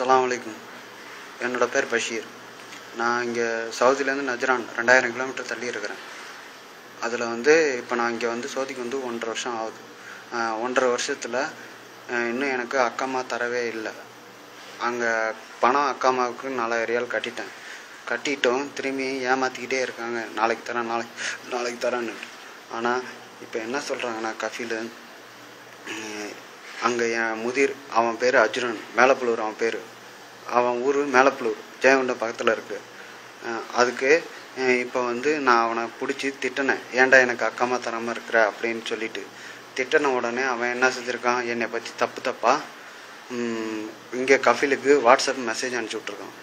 அஸ்லாம் வலைக்கும் என்னோட பேர் பஷீர். நான் இங்கே சவுதிலேருந்து நஜ்ரான் ரெண்டாயிரம் கிலோமீட்டர் தள்ளி இருக்கிறேன். அதில் வந்து இப்போ நான் இங்கே வந்து சவுதிக்கு வந்து ஒன்றரை வருஷம் ஆகுது. ஒன்றரை வருஷத்தில் இன்னும் எனக்கு அக்காம்மா தரவே இல்லை. அங்கே பணம் அக்கா அம்மாவுக்கு நாலாயிரம் ரியால் கட்டிட்டேன். கட்டிட்டோம் திரும்பி ஏமாற்றிக்கிட்டே இருக்காங்க. நாளைக்கு தரேன் நாளைக்கு நாளைக்கு தரேன்னு. ஆனால் இப்போ என்ன சொல்கிறாங்கன்னா கஃபீல் அங்கே என் முதிர் அவன் பேர் அர்ஜுனன் மேலப்பலூர் அவன் பேர். அவன் ஊர் மேலப்பலூர் ஜெயகுண்டம் பக்கத்தில் இருக்குது அதுக்கு இப்போ வந்து நான் அவனை பிடிச்சி திட்டினேன். ஏன்டா எனக்கு அக்காமா தராமல் இருக்கிற அப்படின்னு சொல்லிட்டு. திட்டின உடனே அவன் என்ன செஞ்சுருக்கான்? என்னை பற்றி தப்பு தப்பா? இங்கே கஃபிலுக்கு வாட்ஸ்அப் மெசேஜ் அனுப்பிச்சி விட்ருக்கான்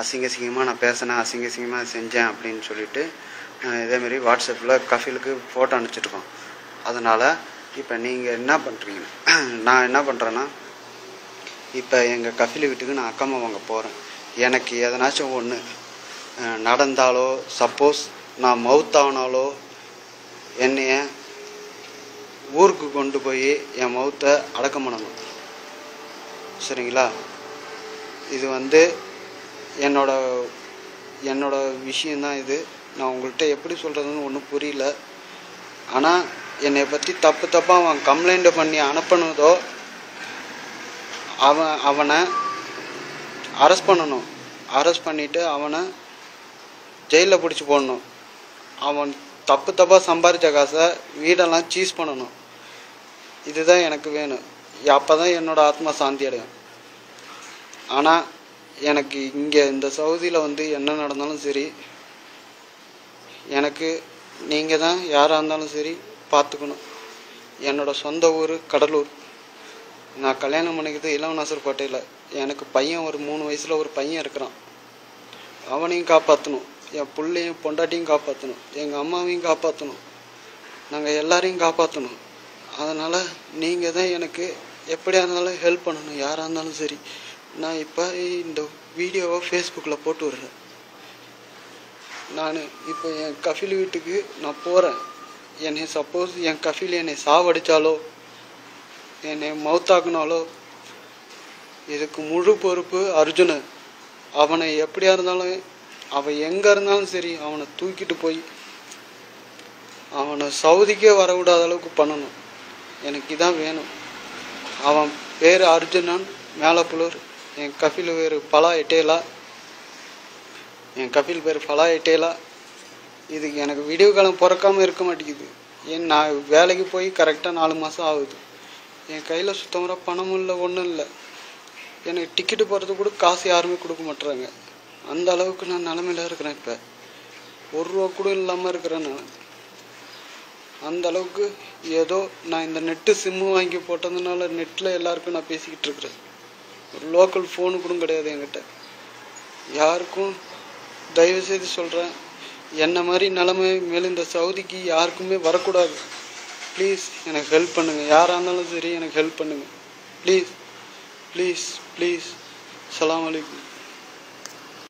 அசிங்க சிங்கமாக நான் பேசினேன் அசிங்க அசிங்கமாக செஞ்சேன் அப்படின்னு சொல்லிட்டு இதேமாரி வாட்ஸ்அப்பில் கஃபிலுக்கு ஃபோட்டோ அனுப்பிச்சிருக்கோம் அதனால் இப்போ நீங்கள் என்ன பண்ணுறீங்க நான் என்ன பண்ணுறேன்னா இப்போ எங்கள் கஃபில் வீட்டுக்கு நான் அக்கம்மா வாங்க போகிறேன் எனக்கு எதனாச்சும் ஒன்று நடந்தாலோ சப்போஸ் நான் மவுத்தானாலோ என்னைய ஊருக்கு கொண்டு போய் என் மவுத்தை அடக்கம் பண்ணணும். சரிங்களா? இது வந்து என்னோட என்னோட விஷயந்தான் இது. நான் உங்கள்கிட்ட எப்படி சொல்கிறதுன்னு ஒன்றும் புரியல. ஆனால் என்னை பற்றி தப்பு தப்பாக அவன் கம்ப்ளைண்ட்டை பண்ணி அனுப்பினதோ அவன் அவனை அரெஸ்ட் பண்ணணும். அரெஸ்ட் பண்ணிவிட்டு அவனை ஜெயிலில் பிடிச்சி போடணும். அவன் தப்பு தப்பாக சம்பாதிச்ச காசை வீடெல்லாம் சீஸ் பண்ணணும். இதுதான் எனக்கு வேணும். அப்போ தான் என்னோட ஆத்மா சாந்தி அடையும். ஆனால் எனக்கு இங்கே இந்த சவுதியில் வந்து என்ன நடந்தாலும் சரி எனக்கு நீங்கள் தான் யாராக இருந்தாலும் சரி பார்த்துக்கணும். என்னோட சொந்த ஊர் கடலூர். நான் கல்யாணம் பண்ணிக்கிறது இளவநாசர் கோட்டையில் எனக்கு பையன் ஒரு மூணு வயசில் ஒரு பையன் இருக்கிறான். அவனையும் காப்பாற்றணும் என் பிள்ளையும் பொண்டாட்டியும் காப்பாற்றணும் எங்கள் அம்மாவையும் காப்பாற்றணும் நாங்கள் எல்லாரையும் காப்பாற்றணும் அதனால் நீங்கள் தான் எனக்கு எப்படியா இருந்தாலும் ஹெல்ப் பண்ணணும். யாராக இருந்தாலும் சரி. நான் இப்போ இந்த வீடியோவை ஃபேஸ்புக்கில் போட்டு விடுறேன். நான் இப்போ என் கஃபில் வீட்டுக்கு நான் போகிறேன் என்னை சப்போஸ் என் கஃபில் என்னை சாவடித்தாலோ என்னை மவுத்தாக்குனாலோ இதுக்கு முழு பொறுப்பு அர்ஜுனு. அவனை எப்படியா இருந்தாலும் அவன் எங்கே இருந்தாலும் சரி அவனை தூக்கிட்டு போய் அவனை சவுதிக்கே வரவிடாத அளவுக்கு பண்ணணும். எனக்கு இதான் வேணும். அவன் பேர் அர்ஜுனன் மேலப்புலூர் என் கஃபில் பேர் பலா எட்டேலா. என் கஃபில் பேர் பலா எட்டேலா. இதுக்கு எனக்கு விடிவு காலம் பிறக்காமல் இருக்க மாட்டேங்குது. ஏன் நான் வேலைக்கு போய் கரெக்டாக நாலு மாதம் ஆகுது. என் கையில் சுத்தமாக பணமும் இல்லை ஒன்றும் இல்லை. எனக்கு டிக்கெட்டு போகிறது கூட காசு யாருமே கொடுக்க மாட்டுறாங்க அந்த அளவுக்கு நான் நிலமையில இருக்கிறேன் இப்போ. ஒரு ரூபா கூட இல்லாமல் இருக்கிறேன் நான். அந்த அளவுக்கு ஏதோ நான் இந்த நெட்டு சிம்மு வாங்கி போட்டதுனால நெட்டில் எல்லாருக்கும் நான் பேசிக்கிட்டு இருக்கிறேன். ஒரு லோக்கல் ஃபோனு கூட கிடையாது என்கிட்ட. யாருக்கும் தயவு செய்து சொல்கிறேன் என்ன மாதிரி நிலைமை மேலும் இந்த சவுதிக்கு யாருக்குமே வரக்கூடாது. ப்ளீஸ் எனக்கு ஹெல்ப் பண்ணுங்கள் யாராக இருந்தாலும் சரி எனக்கு ஹெல்ப் பண்ணுங்கள் ப்ளீஸ் ப்ளீஸ் ப்ளீஸ் சலாம் அலைக்கும்